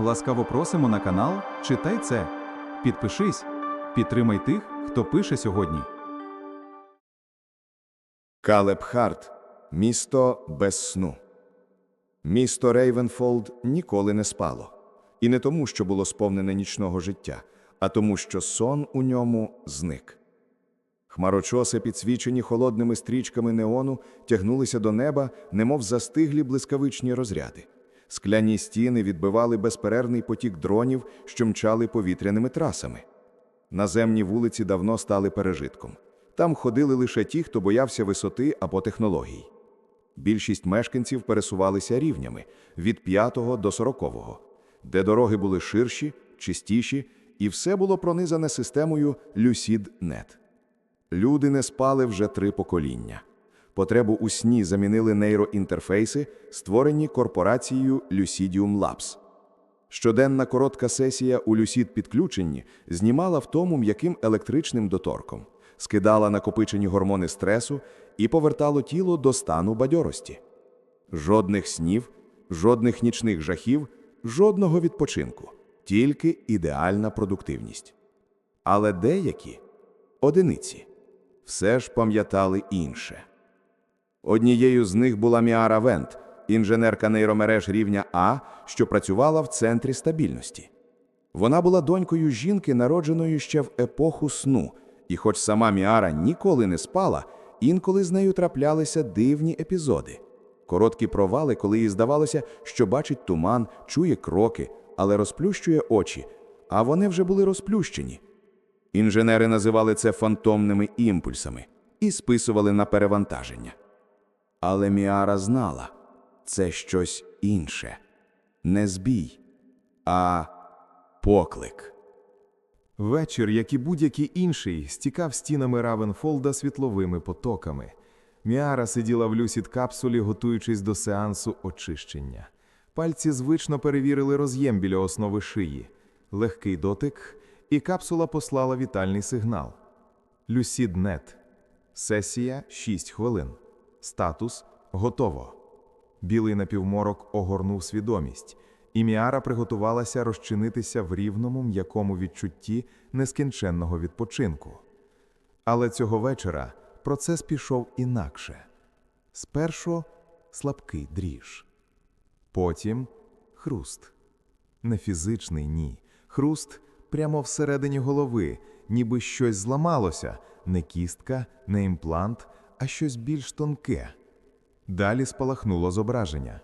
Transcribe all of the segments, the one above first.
Ласкаво просимо на канал Читай це. Підпишись, підтримай тих, хто пише сьогодні. Калеб Харт місто без сну. Місто Рейвенфолд ніколи не спало. І не тому, що було сповнене нічного життя, а тому, що сон у ньому зник. Хмарочоси, підсвічені холодними стрічками неону, тягнулися до неба, немов застиглі блискавичні розряди. Скляні стіни відбивали безперервний потік дронів, що мчали повітряними трасами. Наземні вулиці давно стали пережитком. Там ходили лише ті, хто боявся висоти або технологій. Більшість мешканців пересувалися рівнями від 5 до 40, де дороги були ширші, чистіші, і все було пронизане системою LucidNet. Люди не спали вже три покоління. Потребу у сні замінили нейроінтерфейси, створені корпорацією Lucidium Labs. Щоденна коротка сесія у люсід підключенні знімала втому м'яким електричним доторком, скидала накопичені гормони стресу і повертало тіло до стану бадьорості. Жодних снів, жодних нічних жахів, жодного відпочинку, тільки ідеальна продуктивність. Але деякі одиниці все ж пам'ятали інше. Однією з них була Міара Вент, інженерка нейромереж рівня А, що працювала в центрі стабільності. Вона була донькою жінки, народженої ще в епоху сну, і хоч сама Міара ніколи не спала, інколи з нею траплялися дивні епізоди. Короткі провали, коли їй здавалося, що бачить туман, чує кроки, але розплющує очі, а вони вже були розплющені. Інженери називали це фантомними імпульсами і списували на перевантаження. Але Міара знала це щось інше, не збій, а поклик. Вечір, як і будь-який інший, стікав стінами Равенфолда світловими потоками. Міара сиділа в люсід капсулі, готуючись до сеансу очищення. Пальці звично перевірили роз'єм біля основи шиї. Легкий дотик, і капсула послала вітальний сигнал. Люсіднет. Сесія 6 хвилин. Статус готово. Білий напівморок огорнув свідомість, і Міара приготувалася розчинитися в рівному м'якому відчутті нескінченного відпочинку. Але цього вечора процес пішов інакше. Спершу слабкий дріж, потім хруст. Не фізичний ні. Хруст прямо всередині голови, ніби щось зламалося, не кістка, не імплант, а щось більш тонке. Далі спалахнуло зображення.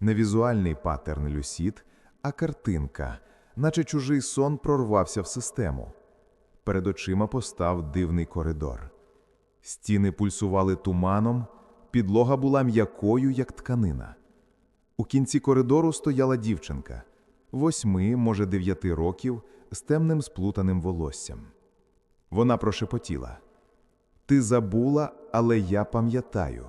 Не візуальний паттерн люсід, а картинка, наче чужий сон прорвався в систему. Перед очима постав дивний коридор. Стіни пульсували туманом, підлога була м'якою, як тканина. У кінці коридору стояла дівчинка восьми, може, дев'яти років, з темним сплутаним волоссям. Вона прошепотіла: Ти забула, але я пам'ятаю.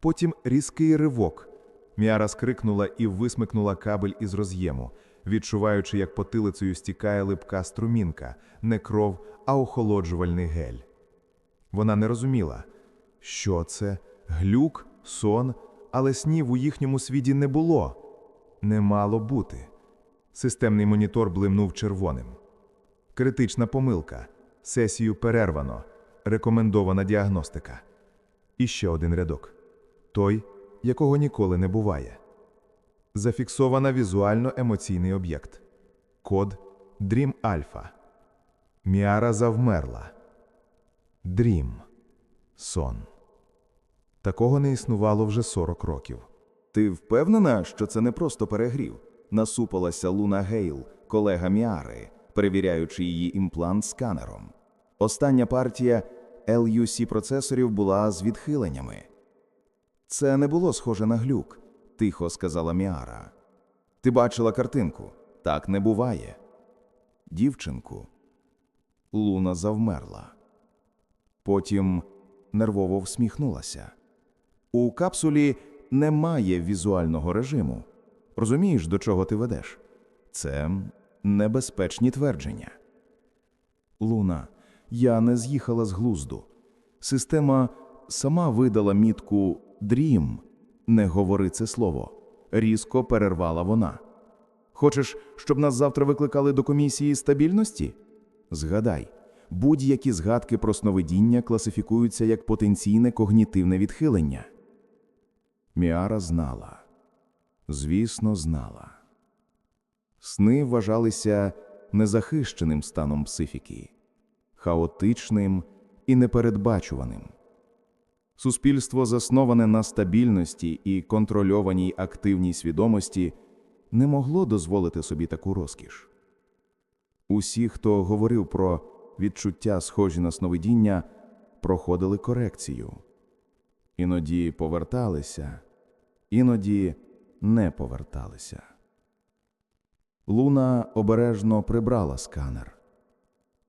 Потім різкий ривок. Міара скрикнула і висмикнула кабель із роз'єму, відчуваючи, як потилицею стікає липка струмінка, не кров, а охолоджувальний гель. Вона не розуміла, що це, глюк, сон, але снів у їхньому світі не було. Не мало бути. Системний монітор блимнув червоним. Критична помилка. Сесію перервано. Рекомендована діагностика. І ще один рядок. Той, якого ніколи не буває. Зафіксована візуально-емоційний об'єкт. Код Dream Alpha. Міара завмерла. Дрім. Сон. Такого не існувало вже 40 років. Ти впевнена, що це не просто перегрів? Насупилася Луна Гейл, колега Міари, перевіряючи її імплант сканером. Остання партія LUC процесорів була з відхиленнями. Це не було схоже на глюк, тихо сказала Міара. Ти бачила картинку? Так не буває. Дівчинку. Луна завмерла. Потім нервово всміхнулася. У капсулі немає візуального режиму. Розумієш, до чого ти ведеш? Це небезпечні твердження. Луна, я не з'їхала з глузду. Система сама видала мітку Дрім. Не говори це слово. Різко перервала вона. Хочеш, щоб нас завтра викликали до комісії стабільності? Згадай, будь-які згадки про сновидіння класифікуються як потенційне когнітивне відхилення. Міара знала. Звісно, знала. Сни вважалися незахищеним станом психіки, хаотичним і непередбачуваним. Суспільство, засноване на стабільності і контрольованій активній свідомості, не могло дозволити собі таку розкіш. Усі, хто говорив про відчуття, схожі на сновидіння, проходили корекцію. Іноді поверталися, іноді не поверталися. Луна обережно прибрала сканер.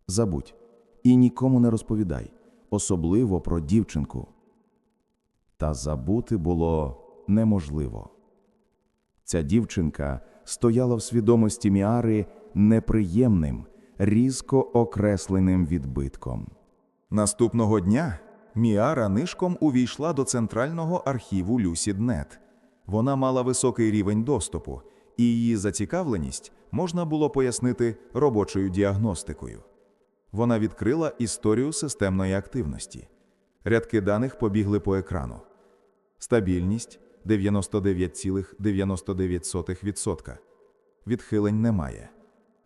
Забудь і нікому не розповідай, особливо про дівчинку. Та забути було неможливо. Ця дівчинка стояла в свідомості Міари неприємним, різко окресленим відбитком. Наступного дня Міара нишком увійшла до центрального архіву LucidNet. Вона мала високий рівень доступу, і її зацікавленість можна було пояснити робочою діагностикою. Вона відкрила історію системної активності. Рядки даних побігли по екрану. Стабільність 99,99%. Відхилень немає.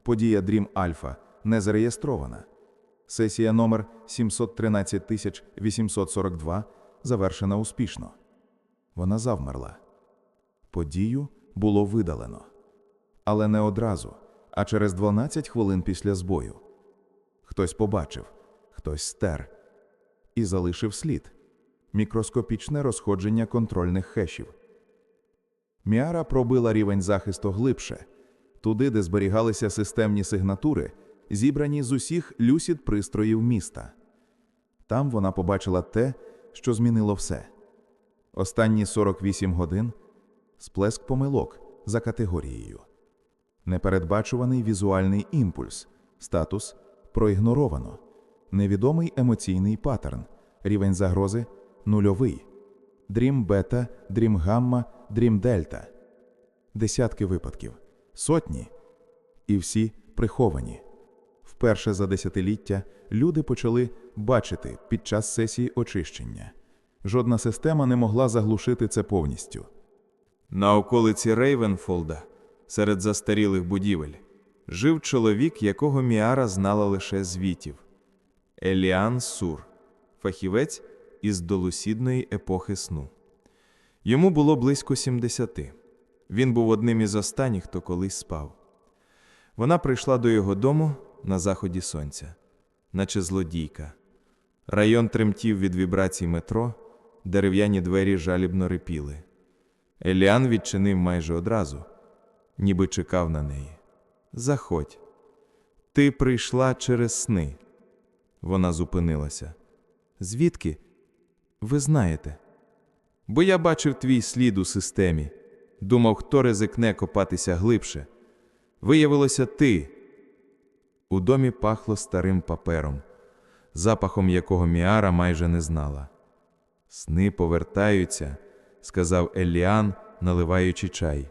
Подія Dream Alpha не зареєстрована. Сесія номер 713842 завершена успішно. Вона завмерла. Подію було видалено. Але не одразу, а через 12 хвилин після збою. Хтось побачив, хтось стер і залишив слід мікроскопічне розходження контрольних хешів. Міара пробила рівень захисту глибше, туди, де зберігалися системні сигнатури, зібрані з усіх люсід пристроїв міста. Там вона побачила те, що змінило все. Останні 48 годин сплеск помилок за категорією. Непередбачуваний візуальний імпульс, статус проігноровано, невідомий емоційний паттерн, рівень загрози нульовий, дрім бета, дрім гамма, дрім дельта. Десятки випадків, сотні, і всі приховані. Вперше за десятиліття люди почали бачити під час сесії очищення. Жодна система не могла заглушити це повністю. На околиці Рейвенфолда, серед застарілих будівель, жив чоловік, якого Міара знала лише звітів Еліан Сур, фахівець із долусідної епохи сну. Йому було близько 70. Він був одним із останніх, хто колись спав. Вона прийшла до його дому на заході сонця, наче злодійка. Район тремтів від вібрацій метро, дерев'яні двері жалібно рипіли. Еліан відчинив майже одразу, ніби чекав на неї. Заходь. Ти прийшла через сни. Вона зупинилася. Звідки? Ви знаєте. Бо я бачив твій слід у системі. Думав, хто ризикне копатися глибше. Виявилося ти. У домі пахло старим папером, запахом якого Міара майже не знала. Сни повертаються, сказав Еліан, наливаючи чай.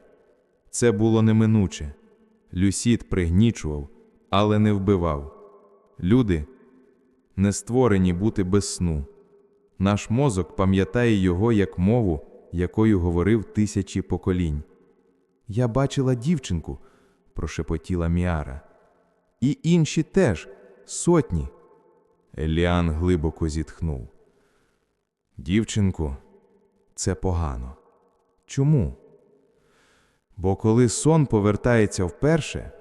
Це було неминуче. Люсід пригнічував, але не вбивав. Люди не створені бути без сну. Наш мозок пам'ятає його як мову, якою говорив тисячі поколінь. Я бачила дівчинку, прошепотіла Міара. І інші теж сотні. Еліан глибоко зітхнув. Дівчинку, це погано. Чому? Бо коли сон повертається вперше,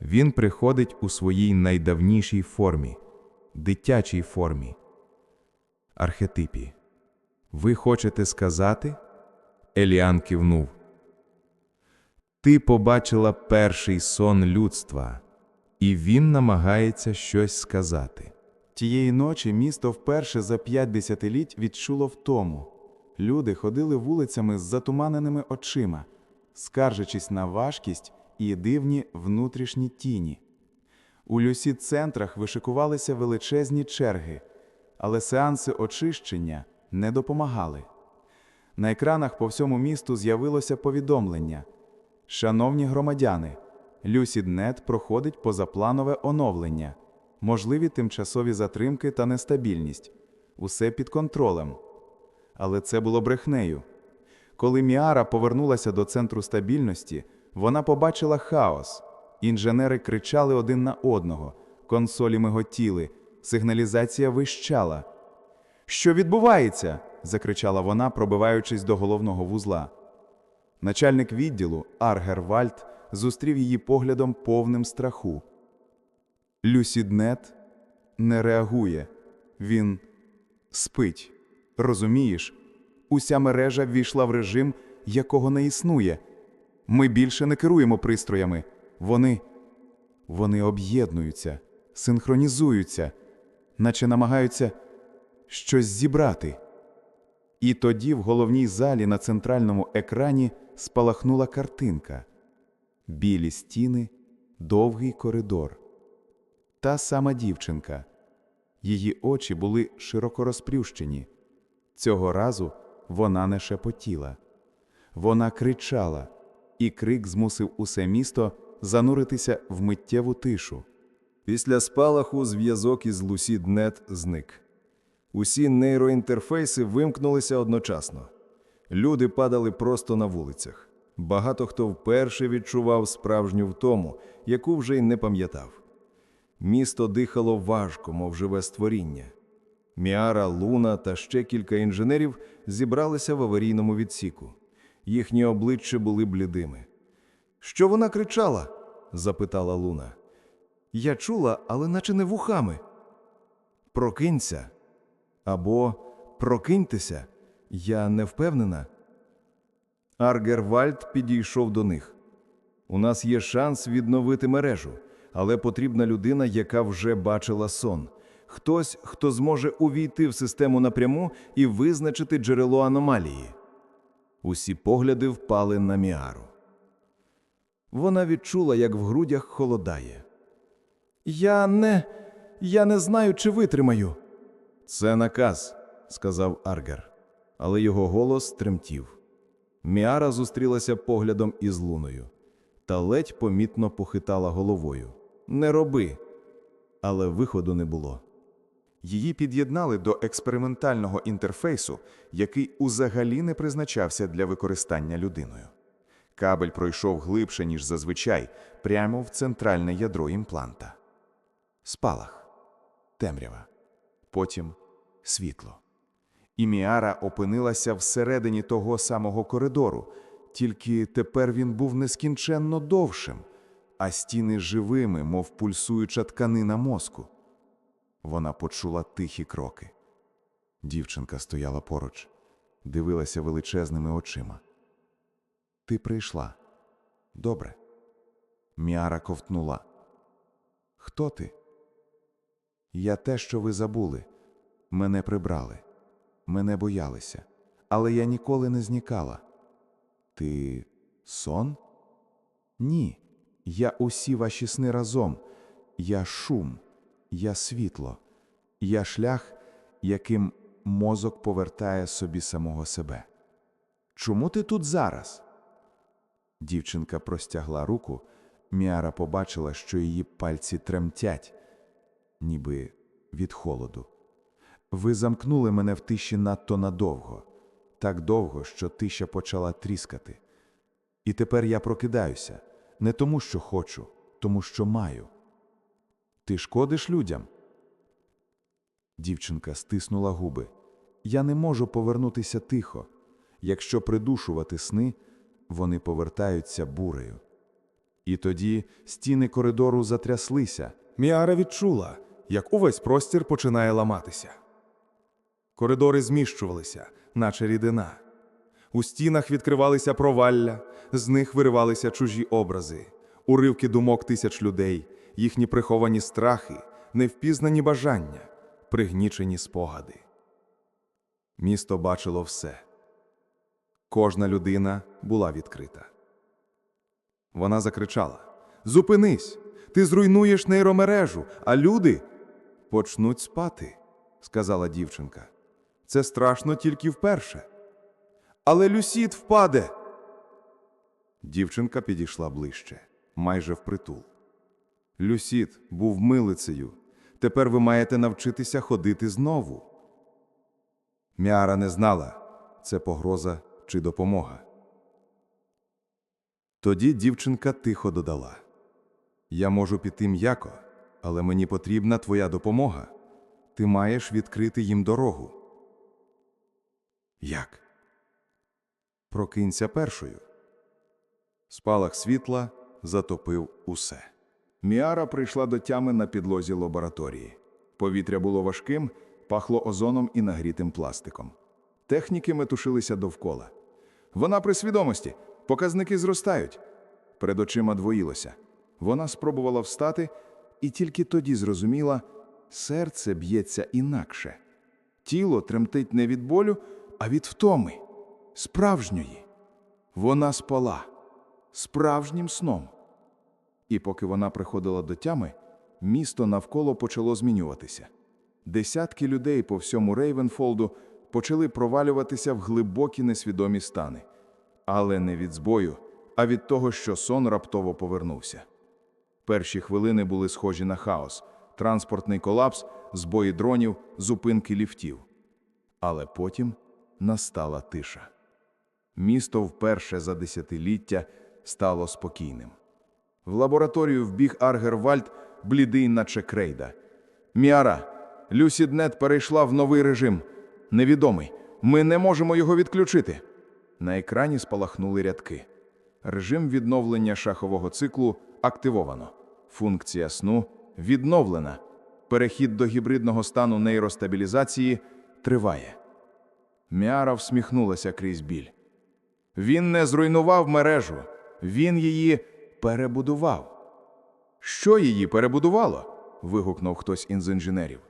він приходить у своїй найдавнішій формі, дитячій формі, архетипі. Ви хочете сказати? Еліан кивнув. Ти побачила перший сон людства, і він намагається щось сказати. Тієї ночі місто вперше за п'ять десятиліть відчуло втому. Люди ходили вулицями з затуманеними очима, скаржачись на важкість і дивні внутрішні тіні. У люсід-центрах вишикувалися величезні черги, але сеанси очищення не допомагали. На екранах по всьому місту з'явилося повідомлення: Шановні громадяни, LucidNet проходить позапланове оновлення, можливі тимчасові затримки та нестабільність. Усе під контролем. Але це було брехнею. Коли Міара повернулася до центру стабільності, вона побачила хаос. Інженери кричали один на одного, консолі миготіли, сигналізація вищала. Що відбувається? закричала вона, пробиваючись до головного вузла. Начальник відділу Аргер Вальд зустрів її поглядом повним страху. Люсіднет не реагує. Він спить. Розумієш? Уся мережа ввійшла в режим, якого не існує. Ми більше не керуємо пристроями. Вони. Вони об'єднуються, синхронізуються, наче намагаються щось зібрати. І тоді в головній залі на центральному екрані спалахнула картинка. Білі стіни, довгий коридор. Та сама дівчинка. Її очі були широко розплющені. Цього разу вона не шепотіла. Вона кричала, і крик змусив усе місто зануритися в миттєву тишу. Після спалаху зв'язок із LucidNet зник. Усі нейроінтерфейси вимкнулися одночасно. Люди падали просто на вулицях. Багато хто вперше відчував справжню втому, яку вже й не пам'ятав. Місто дихало важко, мов живе створіння. Міара, Луна та ще кілька інженерів зібралися в аварійному відсіку. Їхні обличчя були блідими. Що вона кричала? запитала Луна. Я чула, але наче не вухами. Прокинься. Або прокиньтеся. Я не впевнена. Аргервальд підійшов до них. У нас є шанс відновити мережу, але потрібна людина, яка вже бачила сон. Хтось, хто зможе увійти в систему напряму і визначити джерело аномалії. Усі погляди впали на Міару. Вона відчула, як в грудях холодає. Я не. я не знаю, чи витримаю. Це наказ, сказав Аргер, але його голос тремтів. Міара зустрілася поглядом із луною та ледь помітно похитала головою. Не роби. Але виходу не було. Її під'єднали до експериментального інтерфейсу, який узагалі не призначався для використання людиною. Кабель пройшов глибше, ніж зазвичай, прямо в центральне ядро імпланта. Спалах, темрява, потім світло. І Міара опинилася всередині того самого коридору, тільки тепер він був нескінченно довшим, а стіни живими, мов пульсуюча тканина мозку. Вона почула тихі кроки. Дівчинка стояла поруч, дивилася величезними очима. Ти прийшла. Добре. Міара ковтнула. Хто ти? Я те, що ви забули. Мене прибрали. Мене боялися. Але я ніколи не зникала. Ти сон? Ні. Я усі ваші сни разом. Я шум, я світло, я шлях, яким мозок повертає собі самого себе. Чому ти тут зараз? Дівчинка простягла руку. Міара побачила, що її пальці тремтять, ніби від холоду. Ви замкнули мене в тиші надто надовго, так довго, що тиша почала тріскати. І тепер я прокидаюся не тому, що хочу, тому що маю. Ти шкодиш людям? Дівчинка стиснула губи. Я не можу повернутися тихо. Якщо придушувати сни, вони повертаються бурею. І тоді стіни коридору затряслися. Міара відчула, як увесь простір починає ламатися. Коридори зміщувалися, наче рідина. У стінах відкривалися провалля, з них виривалися чужі образи, уривки думок тисяч людей, їхні приховані страхи, невпізнані бажання, пригнічені спогади. Місто бачило все. Кожна людина була відкрита. Вона закричала: Зупинись! Ти зруйнуєш нейромережу, а люди почнуть спати, сказала дівчинка. Це страшно тільки вперше. Але Люсід впаде. Дівчинка підійшла ближче. майже впритул. Люсід був милицею. Тепер ви маєте навчитися ходити знову. Міара не знала, це погроза чи допомога. Тоді дівчинка тихо додала: Я можу піти м'яко, але мені потрібна твоя допомога. Ти маєш відкрити їм дорогу. Як? Прокинься першою. Спалах світла затопив усе. Міара прийшла до тями на підлозі лабораторії. Повітря було важким, пахло озоном і нагрітим пластиком. Техніки метушилися довкола. Вона при свідомості, показники зростають. Перед очима двоїлося. Вона спробувала встати і тільки тоді зрозуміла, серце б'ється інакше. Тіло тремтить не від болю, а від втоми, справжньої. Вона спала справжнім сном. І поки вона приходила до тями, місто навколо почало змінюватися. Десятки людей по всьому Рейвенфолду почали провалюватися в глибокі несвідомі стани. Але не від збою, а від того, що сон раптово повернувся. Перші хвилини були схожі на хаос, транспортний колапс, збої дронів, зупинки ліфтів. Але потім настала тиша. Місто вперше за десятиліття стало спокійним. В лабораторію вбіг Аргервальд, блідий, наче крейда. Міара, Люсіднет перейшла в новий режим. Невідомий. Ми не можемо його відключити. На екрані спалахнули рядки. Режим відновлення шахового циклу активовано. Функція сну відновлена. Перехід до гібридного стану нейростабілізації триває. Міара всміхнулася крізь біль. Він не зруйнував мережу, він її перебудував. Що її перебудувало? вигукнув хтось із інженерів.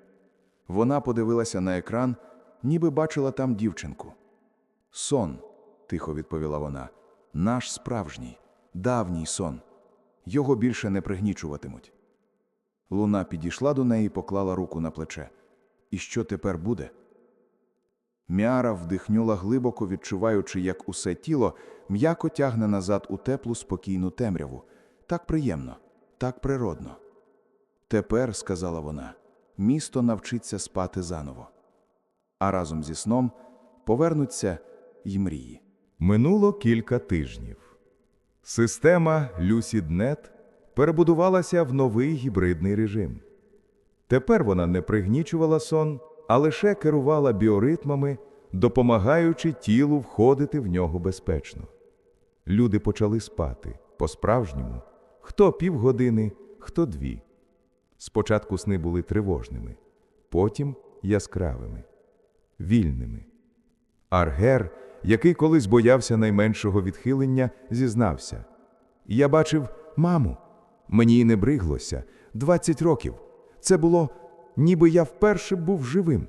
Вона подивилася на екран, ніби бачила там дівчинку. Сон, тихо відповіла вона, наш справжній, давній сон. Його більше не пригнічуватимуть. Луна підійшла до неї і поклала руку на плече. І що тепер буде? Міара вдихнула глибоко, відчуваючи, як усе тіло м'яко тягне назад у теплу спокійну темряву. Так приємно, так природно. Тепер, сказала вона, місто навчиться спати заново. А разом зі сном повернуться й мрії. Минуло кілька тижнів. Система LucidNet перебудувалася в новий гібридний режим. Тепер вона не пригнічувала сон, а лише керувала біоритмами, допомагаючи тілу входити в нього безпечно. Люди почали спати по-справжньому, хто півгодини, хто дві. Спочатку сни були тривожними, потім яскравими, вільними. Аргер, який колись боявся найменшого відхилення, зізнався. Я бачив маму. Мені не бриглося. Двадцять років. Це було, ніби я вперше був живим.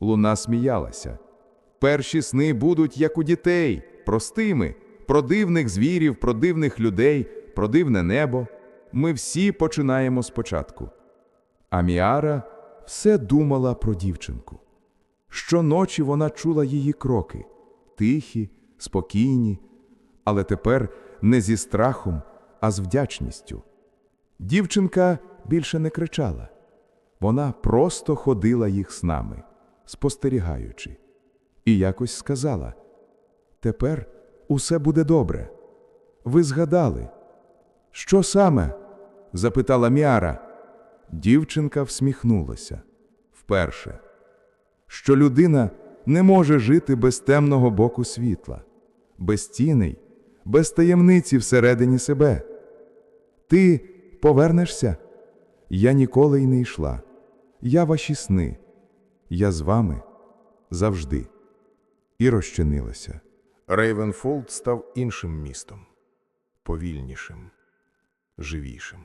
Луна сміялася. Перші сни будуть, як у дітей, простими, про дивних звірів, про дивних людей, про дивне небо. Ми всі починаємо спочатку. А Міара все думала про дівчинку. Щоночі вона чула її кроки тихі, спокійні, але тепер не зі страхом, а з вдячністю. Дівчинка більше не кричала. Вона просто ходила їх снами, спостерігаючи, і якось сказала: Тепер усе буде добре. Ви згадали. Що саме? запитала Міара. Дівчинка всміхнулася вперше, що людина не може жити без темного боку світла, без тіней, без таємниці всередині себе. Ти повернешся? Я ніколи й не йшла. Я ваші сни. Я з вами завжди. І розчинилася. Рейвенфолд став іншим містом, повільнішим, живішим.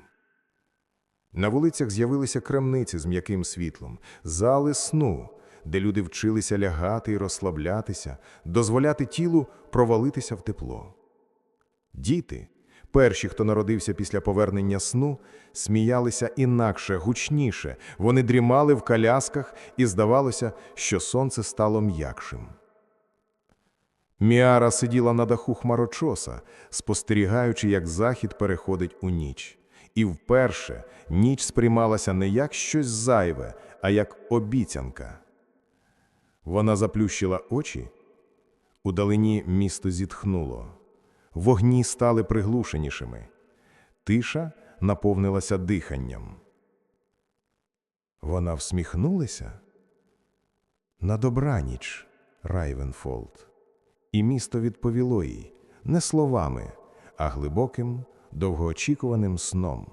На вулицях з'явилися крамниці з м'яким світлом, зали сну, де люди вчилися лягати і розслаблятися, дозволяти тілу провалитися в тепло. Діти, перші, хто народився після повернення сну, сміялися інакше, гучніше, вони дрімали в колясках, і здавалося, що сонце стало м'якшим. Міара сиділа на даху хмарочоса, спостерігаючи, як захід переходить у ніч. І вперше ніч сприймалася не як щось зайве, а як обіцянка. Вона заплющила очі. Удалині місто зітхнуло. Вогні стали приглушенішими. Тиша наповнилася диханням. Вона всміхнулася. На добраніч, Райвенфолд. І місто відповіло їй не словами, а глибоким, довгоочікуваним сном.